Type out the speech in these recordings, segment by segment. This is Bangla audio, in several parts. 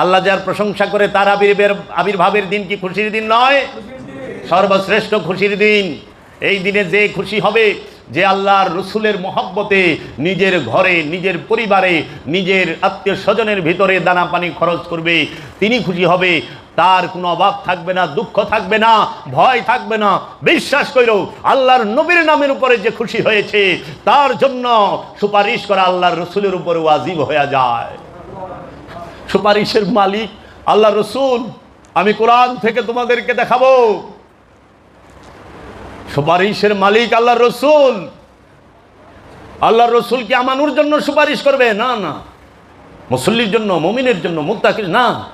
আল্লাহ যার প্রশংসা করে তার আবির্ভের আবির্ভাবের দিন কি খুশির দিন নয়? সর্বশ্রেষ্ঠ খুশির দিন। এই দিনে যে খুশি হবে, যে আল্লাহর রসুলের মহব্বতে নিজের ঘরে, নিজের পরিবারে, নিজের আত্মীয় স্বজনের ভিতরে দানা পানি খরচ করবে। তিনি খুশি হবে, তার কোনো অভাব থাকবে না, দুঃখ থাকবে না, ভয় থাকবে না। বিশ্বাস করো আল্লাহর নবীর নামের উপরে যে খুশি হয়েছে, তার জন্য সুপারিশ করা আল্লাহর রসুলের উপরে ওয়াজিব হয়ে যায়। সুপারিশের মালিক, আল্লাহ রসুল, আমি কোরআন থেকে তোমাদেরকে দেখাবো। সুপারিশের মালিক আল্লাহ রসুল। আল্লাহ রসুল কি আমানুর জন্য সুপারিশ করবে? না না। মুসল্লির জন্য, মমিনের জন্য, মুত্তাকির না।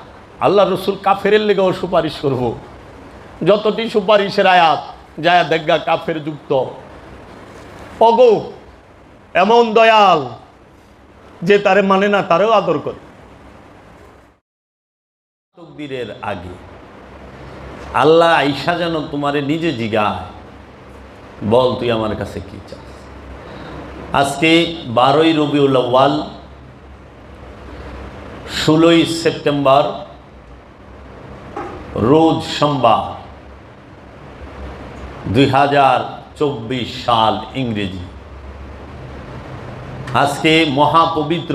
আল্লাহ রসুল কাফেরের লেগেও সুপারিশ করব। যতটি সুপারিশের আয়াত যায় দেখা কাফের যুক্ত। অগো, এমন দয়াল যে তারে মানে না, তারেও আদর করে। তকদিরের আগে। আল্লাহ আইসা যেন তোমারে নিজে জিগায়। বল, তুই আমার কাছে কি চাস? আজকে বারোই রবিউল আউ্য়াল, ষোলোই সেপ্টেম্বর, রোজ সোমবার, দুই হাজার চব্বিশ সাল ইংরেজি। আজকে মহাপবিত্র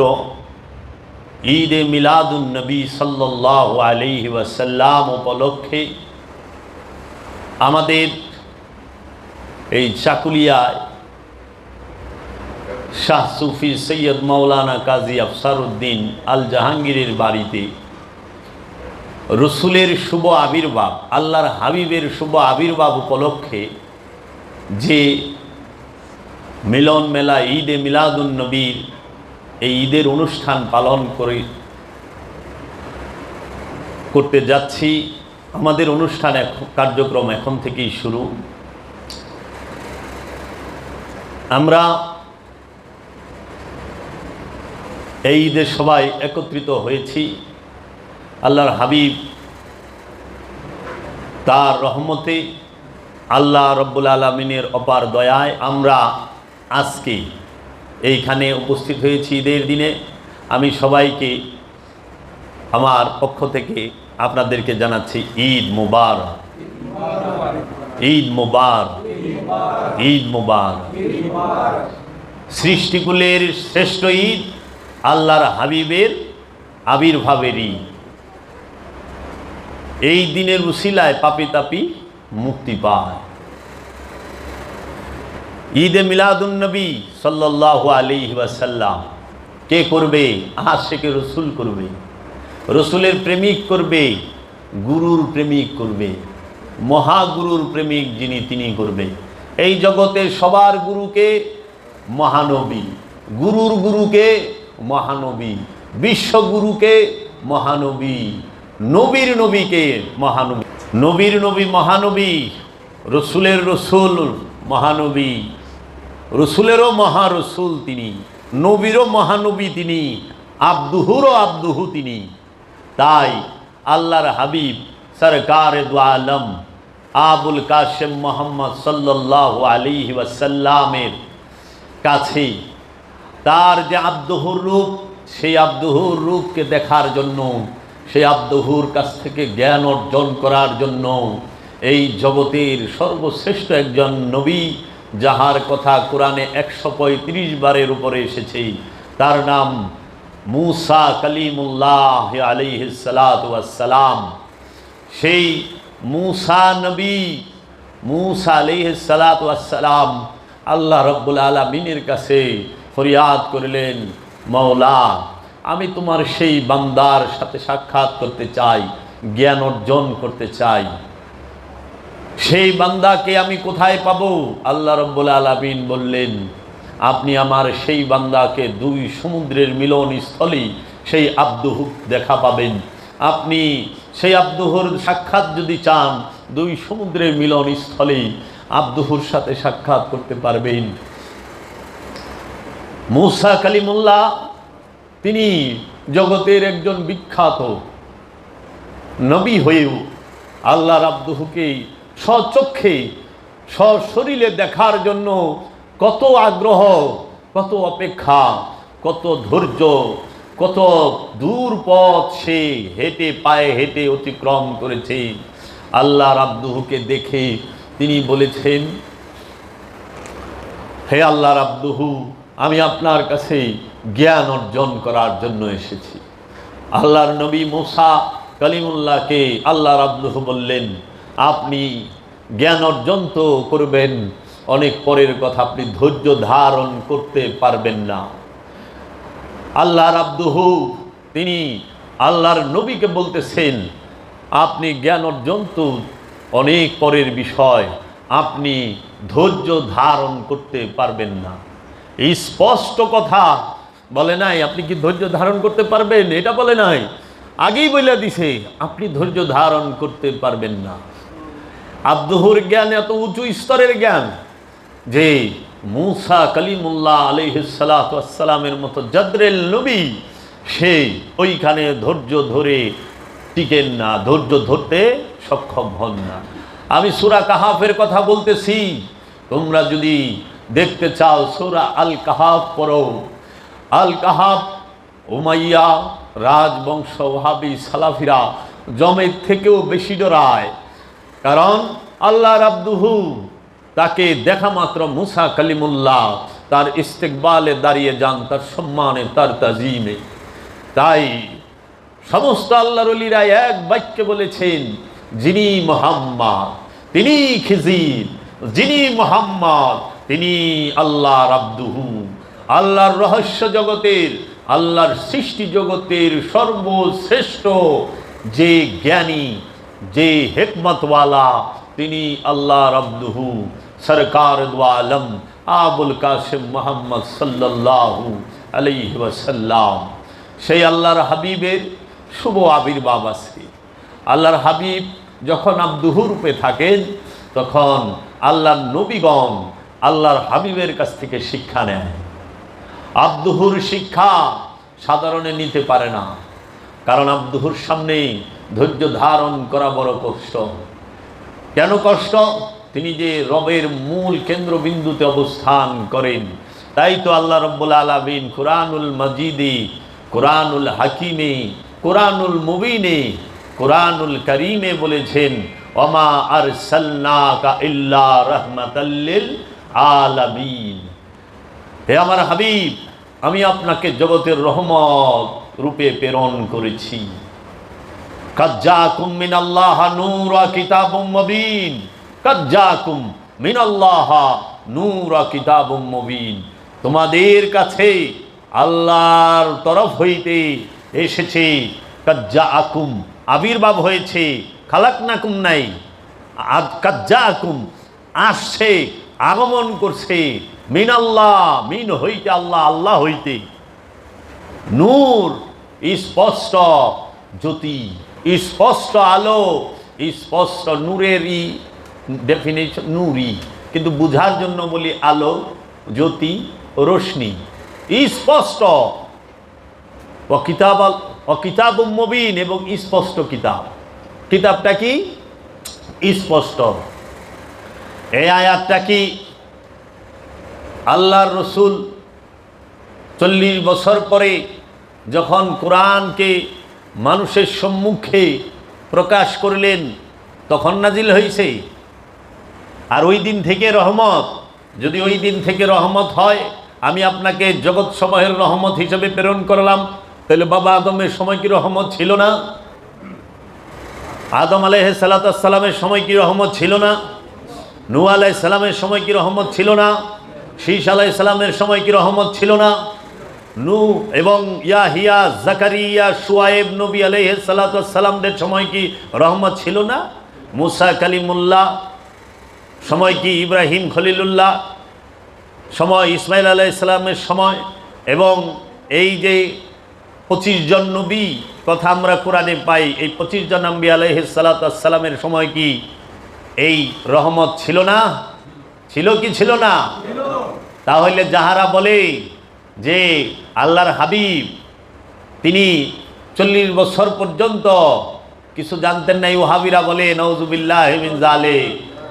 ঈদ এ মিলাদুন নবী সাল্লাহ আলহি ওয়াসাল্লাম উপলক্ষে আমাদের এই চাকুলিয়ায় শাহ সুফি সৈয়দ মৌলানা কাজী আফসারউদ্দিন আল জাহাঙ্গীরের বাড়িতে রসুলের শুভ আবির্ভাব, আল্লাহর হাবিবের শুভ আবির্ভাব উপলক্ষে যে মিলন মেলা ঈদে মিলাদুন নবীর এই ঈদের অনুষ্ঠান পালন করে করতে যাচ্ছি। আমাদের অনুষ্ঠান কার্যক্রম এখন থেকেই শুরু। আমরা এই ঈদে সবাই একত্রিত হয়েছি। আল্লাহর হাবিব তার রহমতে আল্লাহ রব্বুল আলমিনের অপার দয়ায় আমরা আজকে এইখানে উপস্থিত হয়েছি ঈদের দিনে। আমি সবাইকে আমার পক্ষ থেকে আপনাদেরকে জানাচ্ছি ঈদ মুবার ঈদ মুবার ঈদ মুবার সৃষ্টিকুলের শ্রেষ্ঠ ঈদ আল্লাহর হাবিবের আবির্ভাবের ঈদ। এই দিনের উসিলায় পাপি তাপি মুক্তি পায়। ঈদে মিলাদুন্নবী সাল্লাহ আলী ওয়াসাল্লাম কে করবে? আশেকে রসুল করবে। রসুলের প্রেমিক করবে, গুরুর প্রেমিক করবে, মহাগুরুর প্রেমিক যিনি তিনি করবে। এই জগতে সবার গুরুকে মহানবী, গুরুর গুরুকে মহানবী বিশ্বগুরুকে মহানবী, নবীর নবীকে মহানবী, নবীর নবী মহানবী, রসুলের রসুল মহানবী। রসুলেরও মহা রসুল তিনি, নবীরও মহানবী তিনি, আব্দুহুরও আব্দুহু তিনি। তাই আল্লাহর হাবিব সরকার আলম আবুল কাশেম মোহাম্মদ সাল্লাহ আলী ওয়াসাল্লামের কাছে তার যে আব্দহুর রূপ, সেই আব্দহুর রূপকে দেখার জন্য, সেই আব্দহুর কাছ থেকে জ্ঞান অর্জন করার জন্য এই জগতের সর্বশ্রেষ্ঠ একজন নবী যাহার কথা কোরআনে একশো পঁয়ত্রিশ বারের উপরে এসেছে, তার নাম মুসা কালিমুল্লাহ আলিহাসালাম সেই মুসা নবী মুসা আলিহাসালাম আল্লাহ রব্বুল আলমিনের কাছে ফরিয়াদ করলেন মৌলা আমি তোমার সেই বান্দার সাথে সাক্ষাৎ করতে চাই, জ্ঞান অর্জন করতে চাই। সেই বান্দাকে আমি কোথায় পাবো? আল্লাহ রব্বুল আলমিন বললেন, আপনি আমার সেই বান্দাকে দুই সমুদ্রের মিলন স্থলে সেই আব্দুহুক দেখা পাবেন। আপনি সেই আব্দুহুর সাক্ষাৎ যদি চান, দুই সমুদ্রের মিলন স্থলে আব্দুহুর সাথে সাক্ষাৎ করতে পারবেন। মৌসা কালিমুল্লাহ, তিনি জগতের একজন বিখ্যাত নবী হয়েও আল্লাহর আব্দুহুকে স্বচক্ষে সশরীরে দেখার জন্য কত আগ্রহ, কত অপেক্ষা, কত ধৈর্য, কত দূর পথ সে হেঁটে পায়ে হেঁটে অতিক্রম করেছে। আল্লাহ রাব্দুহুকে দেখে তিনি বলেছেন, হে আল্লাহ রাব্দুহু, আমি আপনার কাছে জ্ঞান অর্জন করার জন্য এসেছি। আল্লাহর নবী মোসা কালিমুল্লাহকে আল্লাহ রাব্দুহু বললেন আপনি জ্ঞান অর্জন তো করবেন, অনেক পরের কথা আপনি ধৈর্য ধারণ করতে পারবেন না। আল্লাহ রাব্দুহু তিনি আল্লাহর নবীকে বলতেছেন, আপনি জ্ঞান অর্জন তো অনেক পরের বিষয়, আপনি ধৈর্য ধারণ করতে পারবেন না। এই স্পষ্ট কথা বলে নাই, আপনি কি ধৈর্য ধারণ করতে পারবেন? এটা বলে নাই। আগেই বলে দিছে, আপনি ধৈর্য ধারণ করতে পারবেন না। আব্দুহুর জ্ঞান এত উঁচু স্তরের জ্ঞান যে মুসা কালিমুল্লাহ আলহিসালামের মতো জাদ্রেল নবী, সে ওইখানে ধৈর্য ধরে টিকেন না, ধৈর্য ধরতে সক্ষম হন না। আমি সুরা কাহাফের কথা বলতেছি, তোমরা যদি দেখতে চাও সুরা আল কাহাফ পড়ো। আল কাহাফ উমাইয়া, রাজবংশ, ওহাবি, সালাফিরা জমের থেকেও বেশি ডরায়। কারণ আল্লাহ রাব্দুহু তাকে দেখা মাত্র মুসা কালিমুল্লাহ, তার ইস্তেকবালে দাঁড়িয়ে যান, তার সম্মানে, তার তাজিমে। তাই সমস্ত আল্লাহর অলিরা এক বাক্যে বলেছেন, যিনি মোহাম্মদ, তিনি খিজির যিনি মোহাম্মদ, তিনি আল্লাহ রাব্দুহু। আল্লাহর রহস্য জগতের, আল্লাহর সৃষ্টি জগতের সর্বশ্রেষ্ঠ যে জ্ঞানী যে হেকমতওয়ালা তিনি আল্লাহ রাব্দুহু সরকার আলম আবুল কাসিম মোহাম্মদ সাল্লাল্লাহু আলাইহি ওয়াসাল্লাম। সেই আল্লাহর হাবিবের শুভ আবির্ভাব আছে আল্লাহর হাবিব যখন আব্দুহু রূপে থাকেন, তখন আল্লাহর নবীগণ আল্লাহর হাবিবের কাছ থেকে শিক্ষা নেয় আব্দুহুর শিক্ষা সাধারণে নিতে পারে না। কারণ আব্দুহুর সামনে ধৈর্য ধারণ করা বড় কষ্ট। কেন কষ্ট? তিনি যে রবের মূল কেন্দ্রবিন্দুতে অবস্থান করেন, তাই তো আল্লাহ রব্বুল আলমিন কোরআনুল মজিদে, কোরআনুল হাকিমে, কোরআনুল মুবিনে, কোরআনুল করিমে বলেছেন, ওমা আর সাল্লাকা ইল্লা রহমাতাল্লিল আলামিন। হে আমার হাবিব, আমি আপনাকে জগতের রহমত রূপে প্রেরণ করেছি। কাজ্জাকুম মিনাল্লাহ নূরা কিতাবুম মুবিন কাজ্জাকুম মিনাল্লাহ নূরা কিতাবুম মুবিন তোমাদের কাছে আল্লাহর তরফ হইতে এসেছে কাজ্জাকুম আবির্ভাব হয়েছে, খালাকনাকুম নাই, আদ কাজ্জাকুম আসছে, আগমন করছে মিন আল্লাহ মিন হইতে আল্লাহ আল্লাহ হইতে। নূর, স্পষ্ট, জ্যোতি। স্পষ্ট আলো স্পষ্ট নূরেরই ডেফিনেশন নূরই কিন্তু বুঝার জন্য বলি আলো, জ্যোতি, রোশনি। স্পষ্ট। অকিতাব অকিতাব মবিন এবং স্পষ্ট কিতাব। কিতাবটা কি? স্পষ্ট। এই আয়াতটা কি? আল্লাহর রসুল চল্লিশ বছর পরে যখন কোরআনকে মানুষের সম্মুখে প্রকাশ করলেন, তখন নাজিল হয়েছে আর ওই দিন থেকে রহমত, যদি ওই দিন থেকে রহমত হয়, আমি আপনাকে জগৎ সমূহের রহমত হিসেবে প্রেরণ করলাম। তাহলে বাবা আদমের সময় কি রহমত ছিল না? আদম আলাইহ সালাতামের সময় কি রহমত ছিল না? নু আলাই সালামের সময় কি রহমত ছিল না? শীষ আলাই সালামের সময় কি রহমত ছিল না? নু এবং ইয়াহিয়া জাকারিয়া সুয়াইব নবী আলাইহ সালাতামদের সময় কি রহমত ছিল না? মুসা কালিমুল্লাহ সময় কি ইব্রাহিম খলিলুল্লাহ সময় ইসমাইল আলাহ ইসলামের সময় এবং এই যে পঁচিশ জন নবী কথা আমরা কোরআনে পাই এই পঁচিশ জন নবী আলাইহ সালাতামের সময় কি এই রহমত ছিল না? ছিল কি ছিল না? তাহলে যাহারা বলে যে আল্লাহর হাবিব, তিনি চল্লিশ বছর পর্যন্ত কিছু জানতেন নাই। ওহাবিরা বলে নওজুবিল্লাহ হেমিন জালে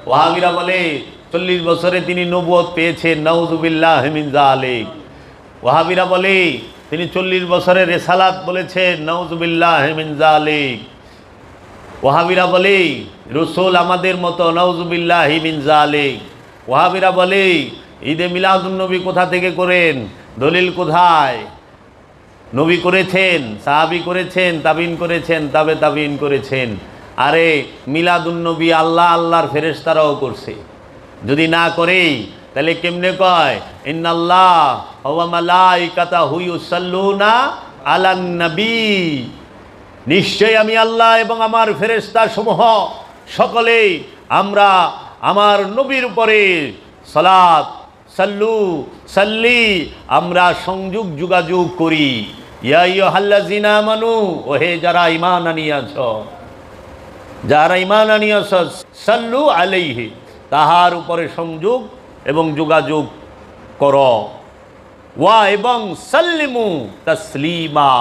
ওহাবিরা বলে, চল্লিশ বছরে তিনি নবুয়ত পেয়েছেন নওজুবিল্লাহ হেমিন জালে ওহাবিরা বলে, তিনি চল্লিশ বছরের রেসালাত বলেছেন নওজুবিল্লাহ হেমিন জালিক ওহাবিরা বলে, রসুল আমাদের মতো নওজুবিল্লাহ হিমিন জালিক ওহাবিরা বলে, ঈদে মিলাদুন্নবী কোথা থেকে করেন? দলিল কোথায়? নবী করেছেন, সাহাবি করেছেন, তাবিন করেছেন, তাবে তাবিন করেছেন। আরে মিলাদুন্নবী আল্লাহ আল্লাহর ফেরেশতারাও করছে। যদি না করে, তাহলে কেমনে কয়? ইন্নাল্লাহ মালাইকাতা হুইউসাল্লুনা আলান নবী। নিশ্চয় আমি আল্লাহ এবং আমার ফেরেস্তা সমূহ সকলেই আমরা আমার নবীর উপরে সালাত সাল্লু, সাল্লি, আমরা সংযোগ যোগাযোগ করি। মানু ওহে যারা ইমান আনিয়াছ যারা ইমান আনিয়াছ সাল্লু আলাইহি, তাহার উপরে সংযোগ এবং যোগাযোগ কর। ওয়া এবং সাল্লিমু তাসলিমা,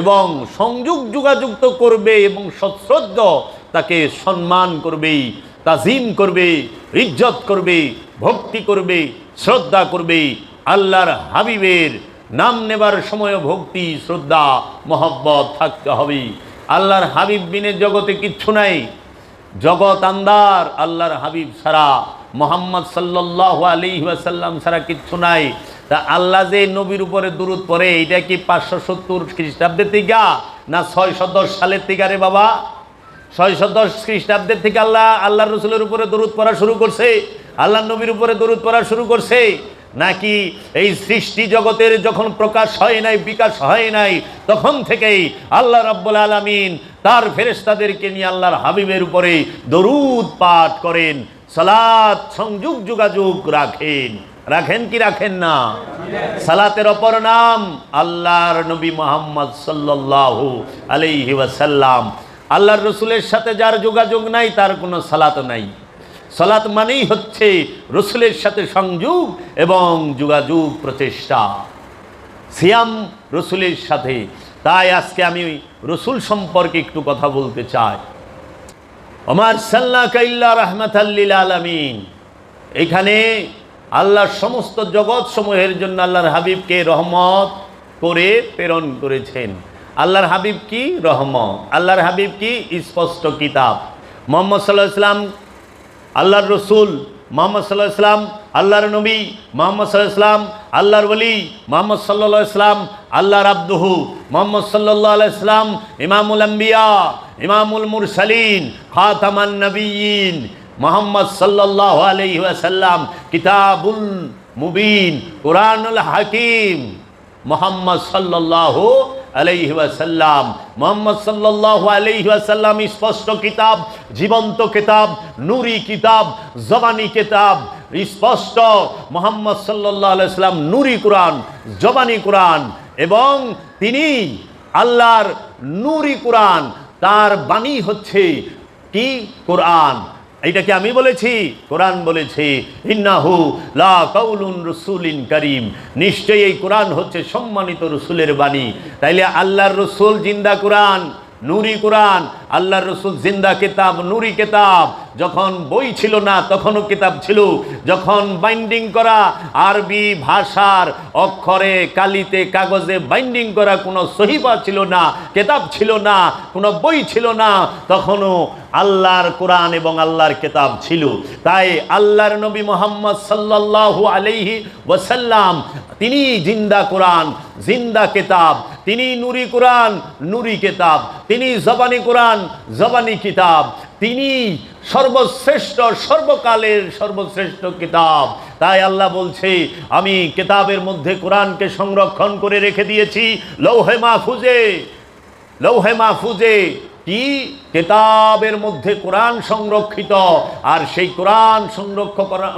এবং সংযোগ যোগাযোগ তো করবে এবং সশ্রদ্ধ, তাকে সম্মান করবে, তাজিম করবে, ইজ্জত করবে, ভক্তি করবে শ্রদ্ধা করবে আল্লাহর হাবিবের। নাম নেবার সময় ভক্তি, শ্রদ্ধা, মহব্বত থাকতে হবে। আল্লাহর হাবিব বিনে জগতে কিচ্ছু নাই। জগৎ আন্দার আল্লাহর হাবিব ছাড়া, মোহাম্মদ সাল্লাহ আলী ওয়াসাল্লাম ছাড়া কিচ্ছু নাই। তা আল্লাহ যে নবীর উপরে দূরত পরে এটা কি পাঁচশো সত্তর খ্রিস্টাব্দের থেকে, না ছয়শো দশ সালের থেকে রে বাবা? ছয়শো দশ খ্রিস্টাব্দের থেকে আল্লাহ আল্লাহ রসুলের উপরে দূরত পড়া শুরু করছে। আল্লাহ নবীর উপরে দরুদ পড়া শুরু করছে। নাকি এই সৃষ্টি জগতের যখন প্রকাশ হয় নাই, বিকাশ হয় নাই, তখন থেকেই আল্লাহ রাব্বুল আলামিন তার ফেরেশতাদেরকে নিয়ে আল্লাহর হাবিবের উপরে দরুদ পাঠ করেন, সালাত সংযোগ যোগাযোগ রাখেন। রাখেন কি রাখেন না? সালাতের অপর নাম আল্লাহর নবী মোহাম্মদ সাল্লাল্লাহু আলাইহি ওয়াসাল্লাম। আল্লাহর রসুলের সাথে যার যোগাযোগ নাই, তার কোনো সালাত নাই। সালাত মানেই হচ্ছে রসুলের সাথে সংযোগ এবং যোগাযোগ প্রচেষ্টা। সিয়াম রসুলের সাথে। তাই আজকে আমি রসুল সম্পর্কে একটু কথা বলতে চাই। আমার সাল্লা কাইল্লা রহমতাল্লিল আলমিন। এখানে আল্লাহর সমস্ত জগৎ সমূহের জন্য আল্লাহর হাবিবকে রহমত করে প্রেরণ করেছেন। আল্লাহর হাবিব কি? রহমত। আল্লাহর হাবিব কি? স্পষ্ট কিতাব। মোহাম্মদ সাল্লাহ ইসলাম আল্লাহর রসুল মোহাম্মদ সাল্লাহ ইসলাম আল্লাহর নবী মোহাম্মদ সাল্লাহ ইসলাম আল্লাহর বলি মোহাম্মদ সাল্লাহ ইসলাম আল্লাহর আব্দুহু মোহাম্মদ সাল্লাহ ইসলাম ইমামুল আম্বিয়া, ইমামুল মুরসালিন, খাতামান নবীন মোহাম্মদ সাল্লাহ আলহি ওয়াসাল্লাম, কিতাবুল মুবিন, কোরআনুল হাকিম। মোহাম্মদ সাল্লাহ আলাইহি ওয়াসাল্লাম। মোহাম্মদ সাল্লাল্লাহু আলাইহি ওয়াসাল্লাম স্পষ্ট কিতাব, জীবন্ত কিতাব, নূরি কিতাব, জবানি কিতাব। স্পষ্ট মোহাম্মদ সাল্লাল্লাহু আলাইহি সাল্লাম নূরি কোরআন, জবানি কোরআন এবং তিনি আল্লাহর নূরি কোরআন। তার বাণী হচ্ছে কি? কোরআন। এইটাকে আমি বলেছি, কোরআন বলেছে। ইন্নাহু লা কাউলুন রসুলিন করিম। নিশ্চয়ই এই কোরআন হচ্ছে সম্মানিত রসুলের বাণী। তাইলে আল্লাহর রসুল জিন্দা কোরআন, নুরি কোরআন। আল্লাহর রসুল জিন্দা কেতাব, নুরি কিতাব। যখন বই ছিল না, তখনও কিতাব ছিল। যখন বাইন্ডিং করা, আরবি ভাষার অক্ষরে, কালিতে, কাগজে বাইন্ডিং করা কোনো সহিবা ছিল না, কেতাব ছিল না, কোনো বই ছিল না, তখনও আল্লাহর কোরআন এবং আল্লাহর কেতাব ছিল। তাই আল্লাহর নবী মোহাম্মদ সাল্লাল্লাহু আলাইহি ওয়াসাল্লাম, তিনি জিন্দা কোরআন, জিন্দা কেতাব, তিনি নুরি কোরআন, নুরি কেতাব, তিনি জবানি কোরআন, জবানি কিতাব তিনি সর্বশ্রেষ্ঠ, সর্বকালের সর্বশ্রেষ্ঠ কিতাব। তাই আল্লাহ বলছে, আমি কিতাবের মধ্যে কোরআনকে সংরক্ষণ করে রেখে দিয়েছি। লৌহে মাহফুজে লৌহে মাহফুজে। কি কেতাবের মধ্যে কোরআন সংরক্ষিত? আর সেই কোরআন সংরক্ষণ করা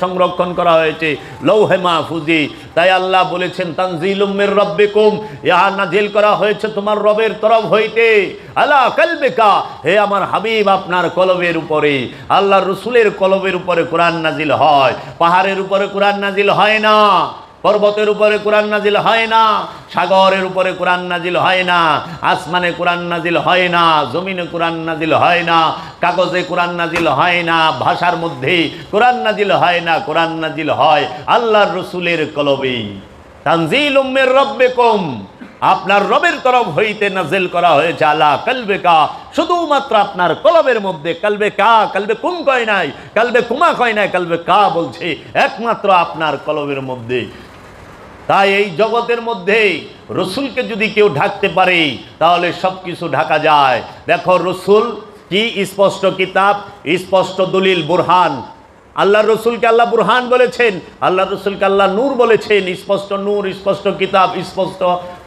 সংরক্ষণ করা হয়েছে লৌহে মাহফুজি। তাই আল্লাহ বলেছেন তানজিলুমের রব্বিকুম। ইহা নাজিল করা হয়েছে তোমার রবের তরফ হইতে। আলা কালবেকা। হে আমার হাবিব, আপনার কলবের উপরে। আল্লাহ রসুলের কলবের উপরে কোরআন নাজিল হয়। পাহাড়ের উপরে কোরআন নাজিল হয় না। পর্বতের উপরে কোরআন নাজিল হয় না, সাগরের উপরে কোরআন নাজিল হয় না, আসমানে কোরআন নাজিল হয় না, জমিনে কোরআন নাজিল হয় না, কাগজে কোরআন নাজিল হয় না, ভাষার মধ্যে কোরআন নাজিল হয় না, কোরআন নাজিল হয় আল্লাহর রসুলের কলবেই তানজিল উম্মের রব্বে কম আপনার রবের তরফ হইতে নাজেল করা হয়েছে আলা কালবে কা, শুধুমাত্র আপনার কলবের মধ্যে কালবে কা, কালবে কুম কয় নাই, কালবে কুমা কয় নাই, কালবে কা বলছে, একমাত্র আপনার কলবের মধ্যে। তাই এই জগতের মধ্যে রসুলকে যদি কেউ ঢাকতে পারে, তাহলে সব কিছু ঢাকা যায়। দেখো রসুল কি স্পষ্ট কিতাব, স্পষ্ট দলিল, বুরহান। আল্লাহ রসুলকে আল্লাহ বুরহান বলেছেন আল্লাহ রসুলকে আল্লাহ নূর বলেছেন, স্পষ্ট নূর, স্পষ্ট কিতাব, স্পষ্ট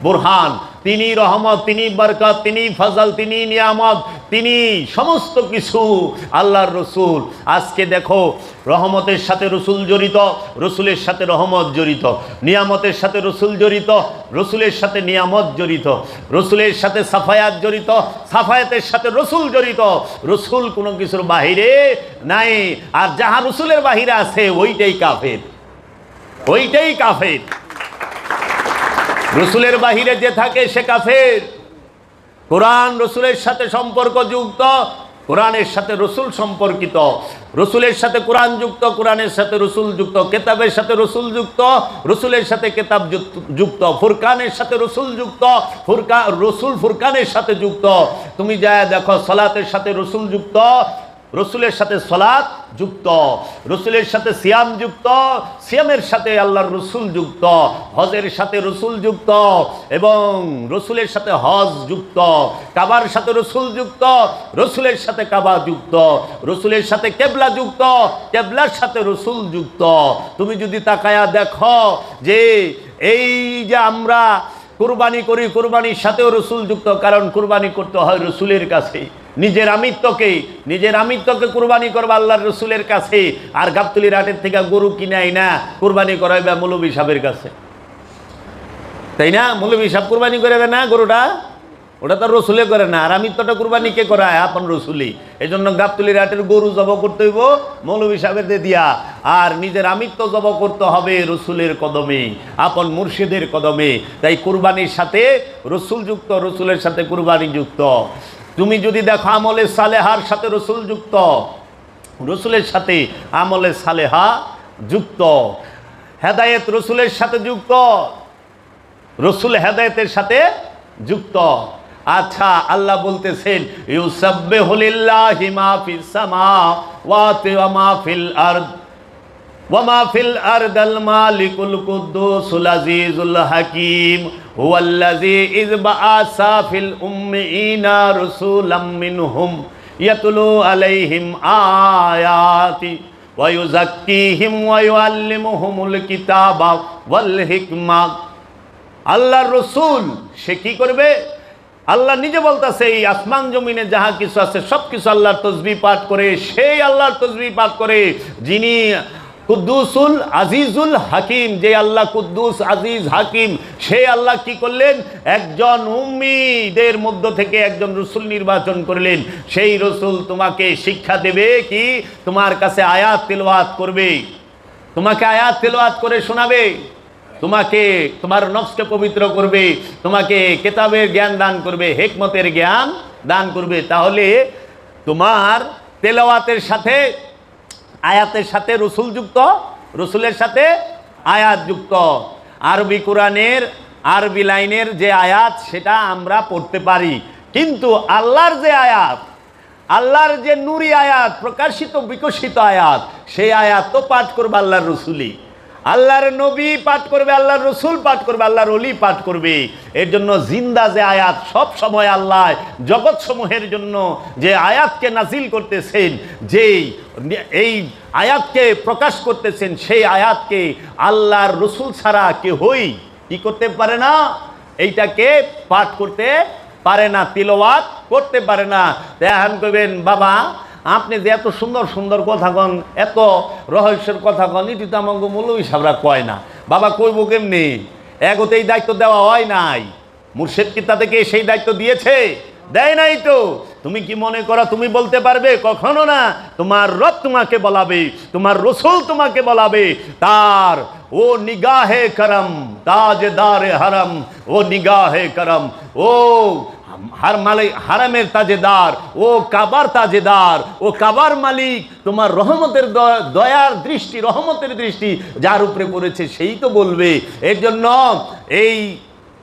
বুরহান। তিনি রহমত, তিনি বরকত, তিনি ফজল, তিনি নিয়ামত, তিনি সমস্ত কিছু আল্লাহর রসুল। আজকে দেখো, রহমতের সাথে রসুল জড়িত, রসুলের সাথে রহমত জড়িত। নিয়ামতের সাথে রসুল জড়িত, রসুলের সাথে নিয়ামত জড়িত। রসুলের সাথে সাফায়াত জড়িত, সাফায়াতের সাথে রসুল জড়িত। রসুল কোনো কিছুর বাহিরে নাই। আর যাহা রসুলের বাহিরে আছে, ওইটাই কাফের। ওইটাই কাফের। রসুলের বাহিরে যে থাকে সে কাফের। কোরআন রসুলের সাথে সম্পর্কযুক্ত, কোরআনের সাথে রসুল সম্পর্কিত। রসুলের সাথে কোরআন যুক্ত, কোরআনের সাথে রসুল যুক্ত। কেতাবের সাথে রসুল যুক্ত, রসুলের সাথে কেতাব যুক্ত- যুক্ত। ফুরকানের সাথে রসুল যুক্ত, ফুরকা, রসুল ফুরকানের সাথে যুক্ত। তুমি যা দেখো, সলাতের সাথে রসুল যুক্ত রসুলের সাথে সলাৎ যুক্ত, রসুলের সাথে সিয়াম যুক্ত, সিয়ামের সাথে আল্লাহর রসুল যুক্ত, হজের সাথে রসুল যুক্ত এবং রসুলের সাথে হজ যুক্ত, কাবার সাথে রসুল যুক্ত, রসুলের সাথে কাবা যুক্ত, রসুলের সাথে কেবলা যুক্ত, কেবলার সাথে রসুল যুক্ত। তুমি যদি তাকায়া দেখো যে এই যে আমরা কুরবানি করি, কুরবানির সাথেও রসুল যুক্ত, কারণ কুরবানি করতে হয় রসুলের কাছে নিজের আমিত্বকে নিজের আমিত্বকে কুরবানি করবা আল্লাহর রসুলের কাছে, আর গাবতলির হাটের থেকে গরু কিনাই না, কুরবানি করাইবা মৌলবী সাহেবের কাছে। তাই না? মৌলবী সাহেব কুরবানি করে দেয় না গরুটা? ওটা তো রসুলে করে না, আর আমিত্বটা কুরবানি কে করায়? আপন রসুলি এই জন্য গাবতলির হাটের গরু জব করতে হইব, মৌলবী সাহেবের দিয়া। আর নিজের আমিত্ব জব করতে হবে রসুলের কদমে, আপন মুর্শিদের কদমে। তাই কুরবানির সাথে রসুল যুক্ত রসুলের সাথে কুরবানি যুক্ত তুমি যদি দেখো আমলে সালেহার সাথে রসুল যুক্ত, রসুলের সাথে আমলে সালেহা যুক্ত। হেদায়েত রসুলের সাথে যুক্ত, রসুল হেদায়েতের সাথে যুক্ত। আচ্ছা আল্লাহ বলতেছেন ইউসাব্বে হলিল্লাহি মা ফিস সামাওয়াতি ওয়া মা ফিল আরদ। ইয়াতলু আলাইহিম আয়াতি রসুল, সে কি করবে? আল্লাহ নিজে বলতেছে, এই আসমান জমিনে যাহা কিছু আছে সব কিছু আল্লাহর তসবি পাঠ করে, সেই আল্লাহর তসবি পাঠ করে যিনি কুদ্দুসুল আজিজুল হাকিম, যে আল্লাহ কুদ্দুস আজিজ হাকিম, সে আল্লাহ কি করলেন? একজন উম্মিদের মধ্য থেকে একজন রসুল নির্বাচন করলেন। সেই রসুল তোমাকে শিক্ষা দেবে কি? তোমার কাছে আয়াত তেলওয়াত করবে। তোমাকে আয়াত তেলওয়াত করে শোনাবে। তোমাকে তোমার নফসকে পবিত্র করবে। তোমাকে কেতাবের জ্ঞান দান করবে, হেকমতের জ্ঞান দান করবে। তাহলে তোমার তেলাওয়াতের সাথে আয়াতের সাথে রসুল যুক্ত, রসুলের সাথে আয়াত যুক্ত। আরবি কোরআনের, আরবি লাইনের যে আয়াত, সেটা আমরা পড়তে পারি। কিন্তু আল্লাহর যে আয়াত, আল্লাহর যে নুরি আয়াত, প্রকাশিত বিকশিত আয়াত, সেই আয়াত তো পাঠ করব আল্লাহর রসুলি আল্লাহর নবী পাঠ করবে, আল্লাহর রসুল পাঠ করবে, আল্লাহর অলি পাঠ করবে। এর জন্য জিন্দা যে আয়াত সব সময় আল্লাহ জগৎ সমূহের জন্য যে আয়াতকে নাজিল করতেছেন, যেই এই আয়াতকে প্রকাশ করতেছেন, সেই আয়াতকে আল্লাহর রসুল ছাড়া কেহই কি করতে পারে না। এইটাকে পাঠ করতে পারে না, তিলওয়াত করতে পারে না। দেখান করবেন, বাবা আপনি যে এত সুন্দর সুন্দর কথা কন, এত রহস্যের কথা কন, এটি তো আমাকে মৌলবী সাহরা কয় না। বাবা, কইব কেমনি? এগোতে এই দায়িত্ব দেওয়া হয় নাই। মুর্শেদ কি তাদেরকে সেই দায়িত্ব দিয়েছে? দেয় নাই তো। তুমি কি মনে করো তুমি বলতে পারবে? কখনো না। তোমার রব তোমাকে বলাবে, তোমার রসুল তোমাকে বলাবে। তার, ও নিগাহে করম, তাজদারে হরম, ও নিগাহে করম, ও হার মালিক হারামের তাজেদার। ও কাবার তাজেদার। ও কাবার মালিক। তোমার রহমতের দয়ার দৃষ্টি, রহমতের দৃষ্টি যার উপরে পড়েছে সেই তো বলবে। এর জন্য এই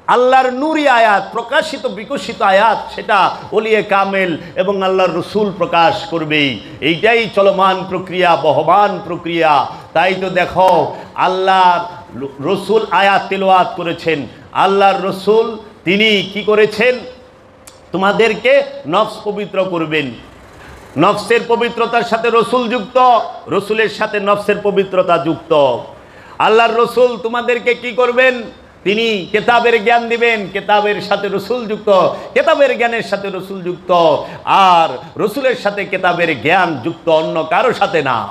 আল্লাহর নুরি আয়াত, প্রকাশিত, বিকশিত আয়াত, সেটা ওলিয়ে কামেল এবং আল্লাহর রসুল প্রকাশ করবেই। এইটাই চলমান প্রক্রিয়া, বহমান প্রক্রিয়া। তাই তো দেখো, আল্লাহর রসুল আয়াত তেলোয়াত করেছেন। আল্লাহর রসুল তিনি কি করেছেন? তোমাদেরকে নফস পবিত্র করবেন। নফসের পবিত্রতার সাথে রসুল যুক্ত, রসুলের সাথে নফসের পবিত্রতা যুক্ত। আল্লাহর রসুল তোমাদেরকে কি করবেন? তিনি কেতাবের জ্ঞান দিবেন, কেতাবের সাথে রসুল যুক্ত, কেতাবের জ্ঞানের সাথে রসুল যুক্ত, আর রসুলের সাথে কেতাবের জ্ঞান যুক্ত অন্য কারও সাথে না।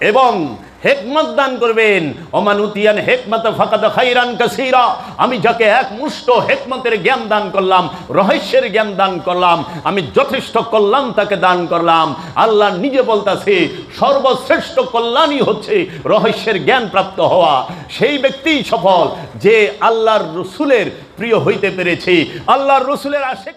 এবং হেকমত দান করবেন। অমানুতিয়ান হেকমত ফাকাদ খাইরান কাসীরা। আমি যাকে এক মুষ্ট হেকমতের জ্ঞান দান করলাম, রহস্যের জ্ঞান দান করলাম, আমি যথেষ্ট কল্যাণ তাকে দান করলাম। আল্লাহ নিজে বলতাছে, সর্বশ্রেষ্ঠ কল্যাণই হচ্ছে রহস্যের জ্ঞান প্রাপ্ত হওয়া। সেই ব্যক্তিই সফল, যে আল্লাহর রসুলের প্রিয় হইতে পেরেছে। আল্লাহর রসুলের আশেক